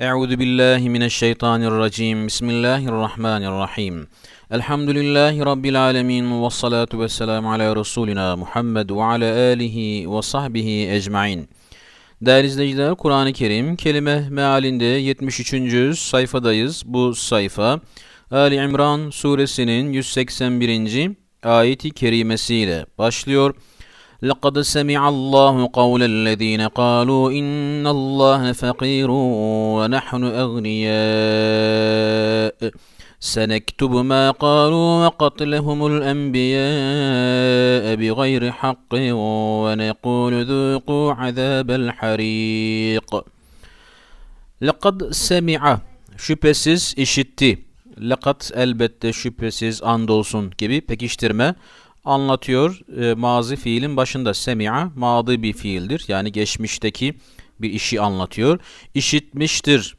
Euzu billahi mineşşeytanirracim. Bismillahirrahmanirrahim. Elhamdülillahi rabbil alamin ve salatu vesselamu ala resulina Muhammed ve ala alihi ve sahbihi ecmaîn. Değerli izleyiciler, Kur'an-ı Kerim kelime mealinde 73. sayfadayız. Bu sayfa Ali İmran suresinin 181. ayeti kerimesiyle başlıyor. لقد سمع الله قول الذين قالوا إن الله فقير ونحن أغنياء. سنكتب ما قالوا وقتلهم الأنبياء بغير حق ونقول ذوقوا عذاب الحريق. لقد سمع şüphesiz işitti. Lakat elbette şüphesiz andolsun gibi pekiştirme anlatıyor. E, mazi fiilin başında semi'a madı bir fiildir. Yani geçmişteki bir işi anlatıyor. İşitmiştir.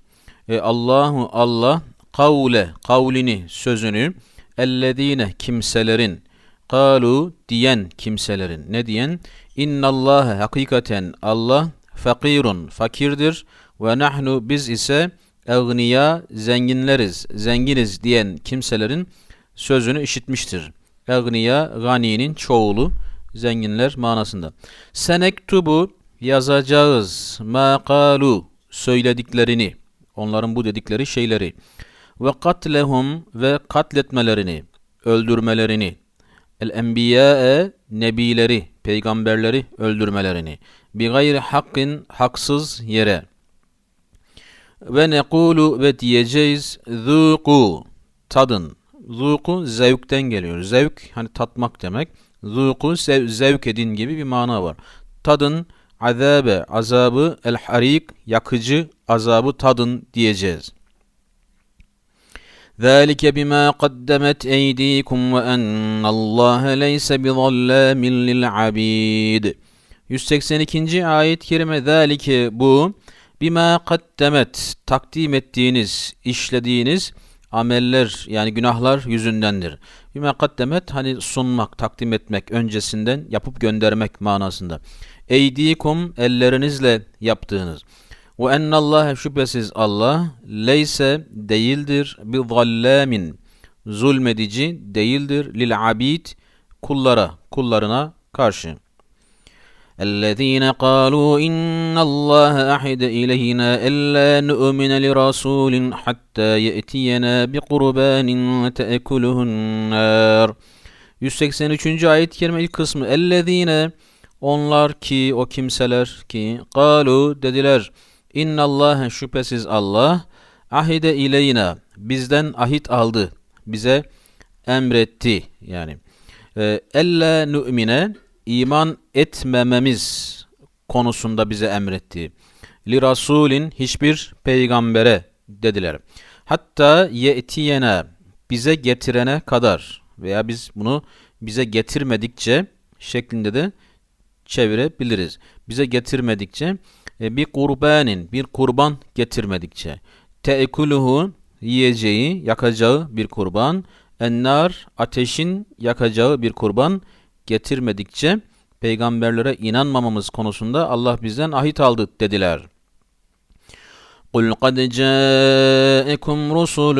E, Allahu Allah kavle kavlini sözünü ellezine kimselerin kalu diyen kimselerin ne diyen innallâhe hakikaten Allah fakirun fakirdir ve nahnu biz ise egniya zenginleriz zenginiz diyen kimselerin sözünü işitmiştir. Egniya ganinin çoğulu zenginler manasında. Senektubu yazacağız. Makalu söylediklerini onların bu dedikleri şeyleri ve katlehum ve katletmelerini öldürmelerini el enbiya'e nebileri peygamberleri öldürmelerini bi gayri hakkin haksız yere. Ve nekulu ve diyeceğiz zuku tadın Zuku zevkten geliyor. Zevk hani tatmak demek. Zuku sev, zevk edin gibi bir mana var. Tadın azabe azabı el harik yakıcı azabı tadın diyeceğiz. ذَٰلِكَ بِمَا قَدَّمَتْ اَيْد۪يكُمْ وَاَنَّ اللّٰهَ لَيْسَ بِظَلَّامٍ لِلْعَب۪يدِ 182. ayet-i kerime ذَٰلِكَ bu bima kaddemet takdim ettiğiniz, işlediğiniz ameller yani günahlar yüzündendir. Bima kaddemet hani sunmak, takdim etmek, öncesinden yapıp göndermek manasında. Eydikum ellerinizle yaptığınız. Ve ennallâhe şüphesiz Allah leyse değildir bi zallamin zulmedici değildir lil abid kullara kullarına karşı. الذين قالوا إن الله أحد إلينا ألا نؤمن لرسول حتى يأتينا بقربان تأكله النار 183. ayet-i kerime ilk kısmı ellezine onlar ki o kimseler ki kalu dediler innallaha şüphesiz Allah ahide ileyna bizden ahit aldı bize emretti yani e, ella nu'mine iman etmememiz konusunda bize emretti. Li rasulin hiçbir peygambere dediler. Hatta ye'tiyene bize getirene kadar veya biz bunu bize getirmedikçe şeklinde de çevirebiliriz. Bize getirmedikçe e, bir kurbanin bir kurban getirmedikçe teekuluhu yiyeceği yakacağı bir kurban ennar ateşin yakacağı bir kurban getirmedikçe peygamberlere inanmamamız konusunda Allah bizden ahit aldı dediler. قُلْ قَدْ جَاءَكُمْ رُسُلٌ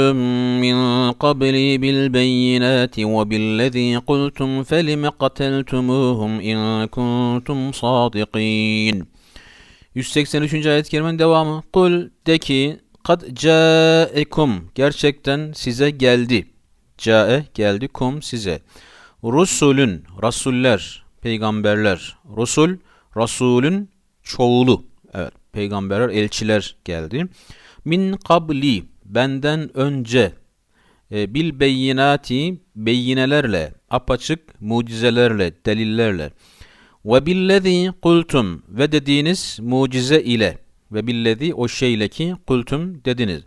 مِّن قَبْلِي بِالْبَيِّنَاتِ وَبِالَّذِي قُلْتُمْ فَلِمَ قَتَلْتُمُوهُمْ اِنْ كُنْتُمْ صَادِقِينَ 183. ayet-i kerimenin devamı. Kul de ki kad caekum gerçekten size geldi. Cae geldi kum size. Rusulün, rasuller, peygamberler. Rusul, rasulün çoğulu. Evet, peygamberler, elçiler geldi. Min kabli, benden önce e, bil beyinati, beyinelerle, apaçık mucizelerle, delillerle. Ve billezî kultum ve dediğiniz mucize ile ve billezî o şeyle ki kultum dediniz.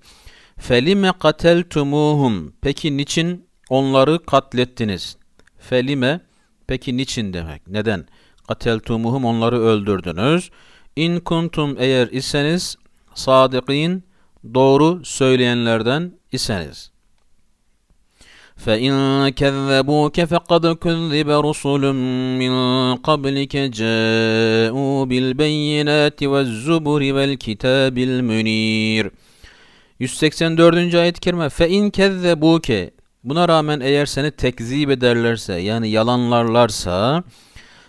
Felime kateltumuhum peki niçin onları katlettiniz? Felime peki niçin demek? Neden? Kateltumuhum onları öldürdünüz. İn kuntum eğer iseniz sadıkin doğru söyleyenlerden iseniz. فَاِنْ كَذَّبُوكَ فَقَدْ كُذِّبَ رُسُلٌ مِّنْ قَبْلِكَ جَاءُوا بِالْبَيِّنَاتِ وَالزُّبُرِ وَالْكِتَابِ الْمُنِيرِ 184. ayet-i kerime fe in kezzebuke buna rağmen eğer seni tekzip ederlerse yani yalanlarlarsa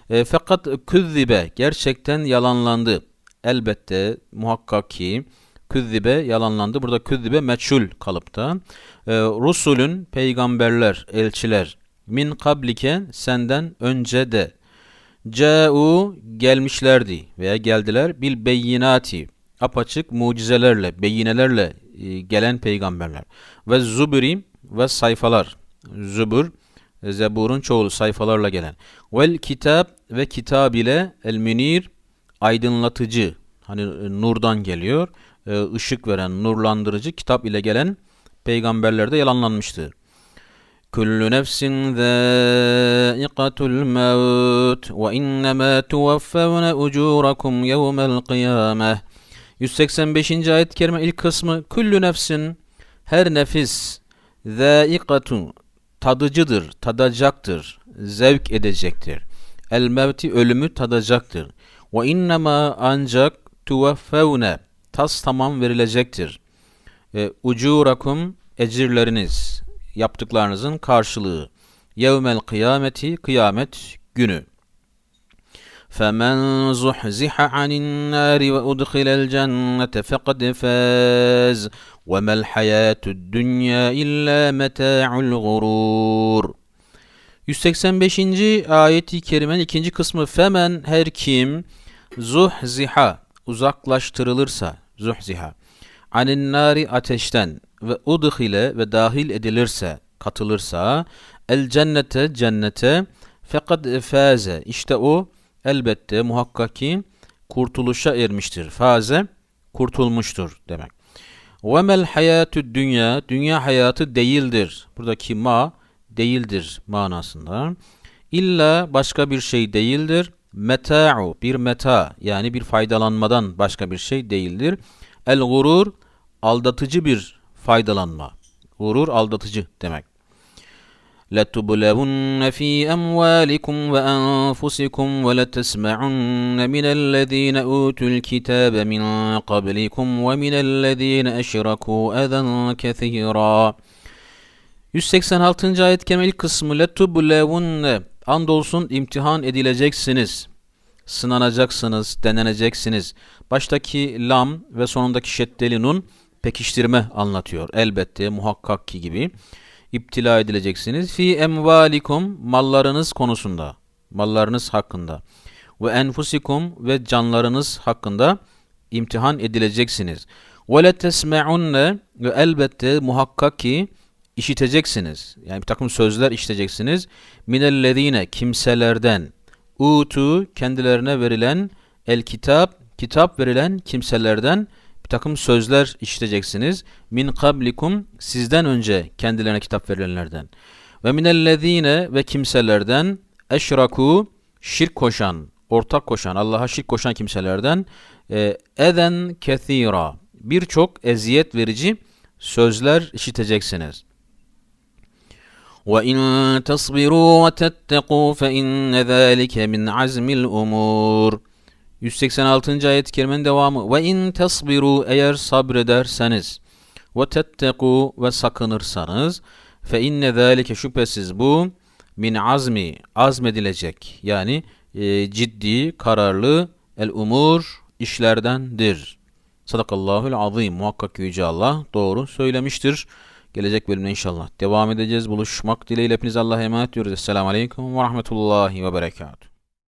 e, fakat küzzibe gerçekten yalanlandı. Elbette muhakkak ki küzzibe yalanlandı. Burada küzzibe meçhul kalıpta. E, Rusulün peygamberler, elçiler min kablike senden önce de Câ'u gelmişlerdi veya geldiler bil beyinati apaçık mucizelerle, beyinelerle e, gelen peygamberler. Ve zubri ve sayfalar. Zubur, e, Zebur'un çoğulu sayfalarla gelen. Vel kitap ve kitab ile el münir aydınlatıcı. Hani e, nurdan geliyor. ışık veren, nurlandırıcı kitap ile gelen peygamberler de yalanlanmıştır. Kullu nefsin zâikatul mevt ve innemâ tuvaffevne ucûrakum yevmel kıyâmeh. 185. ayet-i kerime ilk kısmı Kullu nefsin her nefis zâikatu tadıcıdır, tadacaktır, zevk edecektir. El mevti ölümü tadacaktır. Ve innema ancak tuvaffevne tas tamam verilecektir. E, ucurakum ecirleriniz, yaptıklarınızın karşılığı. Yevmel kıyameti kıyamet günü. فمن زحزح عن النار وأدخل الجنة فقد فاز وما الحياة الدنيا إلا متاع الغرور 185. ayeti kerimenin ikinci kısmı femen her kim zuhziha uzaklaştırılırsa zuhziha anin nari ateşten ve udhile ve dahil edilirse katılırsa el cennete cennete fekad faze işte o elbette muhakkak ki kurtuluşa ermiştir. Faze kurtulmuştur demek. Ve mel hayatü dünya dünya hayatı değildir. Buradaki ma değildir manasında. İlla başka bir şey değildir. Meta'u bir meta yani bir faydalanmadan başka bir şey değildir. El gurur aldatıcı bir faydalanma. Gurur aldatıcı demek. لتبلون في أموالكم وأنفسكم ولتسمعن من الذين أوتوا الكتاب من قبلكم ومن الذين أشركوا أذى كثيرا 186. ayet kemal kısmı letublevunne andolsun imtihan edileceksiniz. Sınanacaksınız, deneneceksiniz. Baştaki lam ve sonundaki şeddeli nun pekiştirme anlatıyor. Elbette muhakkak ki gibi iptila edileceksiniz. Fi emvalikum mallarınız konusunda, mallarınız hakkında ve enfusikum ve canlarınız hakkında imtihan edileceksiniz. Ve le tesme'unne ve elbette muhakkak ki işiteceksiniz. Yani bir takım sözler işiteceksiniz. Minellezine kimselerden utu kendilerine verilen el kitap kitap verilen kimselerden bir takım sözler işiteceksiniz. Min kablikum sizden önce kendilerine kitap verilenlerden. Ve minellezine ve kimselerden eşraku şirk koşan, ortak koşan, Allah'a şirk koşan kimselerden e, eden kethira birçok eziyet verici sözler işiteceksiniz. وَاِنْ تَصْبِرُوا وَتَتَّقُوا فَاِنَّ ذَٰلِكَ مِنْ عَزْمِ الْاُمُورِ 186. ayet-i kerimenin devamı ve in tasbiru eğer sabrederseniz ve tetteku ve sakınırsanız fe inne zalike şüphesiz bu min azmi azmedilecek yani e, ciddi kararlı el umur işlerdendir. Sadakallahul azim muhakkak yüce Allah doğru söylemiştir. Gelecek bölümde inşallah devam edeceğiz. Buluşmak dileğiyle hepiniz Allah'a emanet ediyoruz. Esselamu Aleyküm ve Rahmetullahi ve Berekatuhu.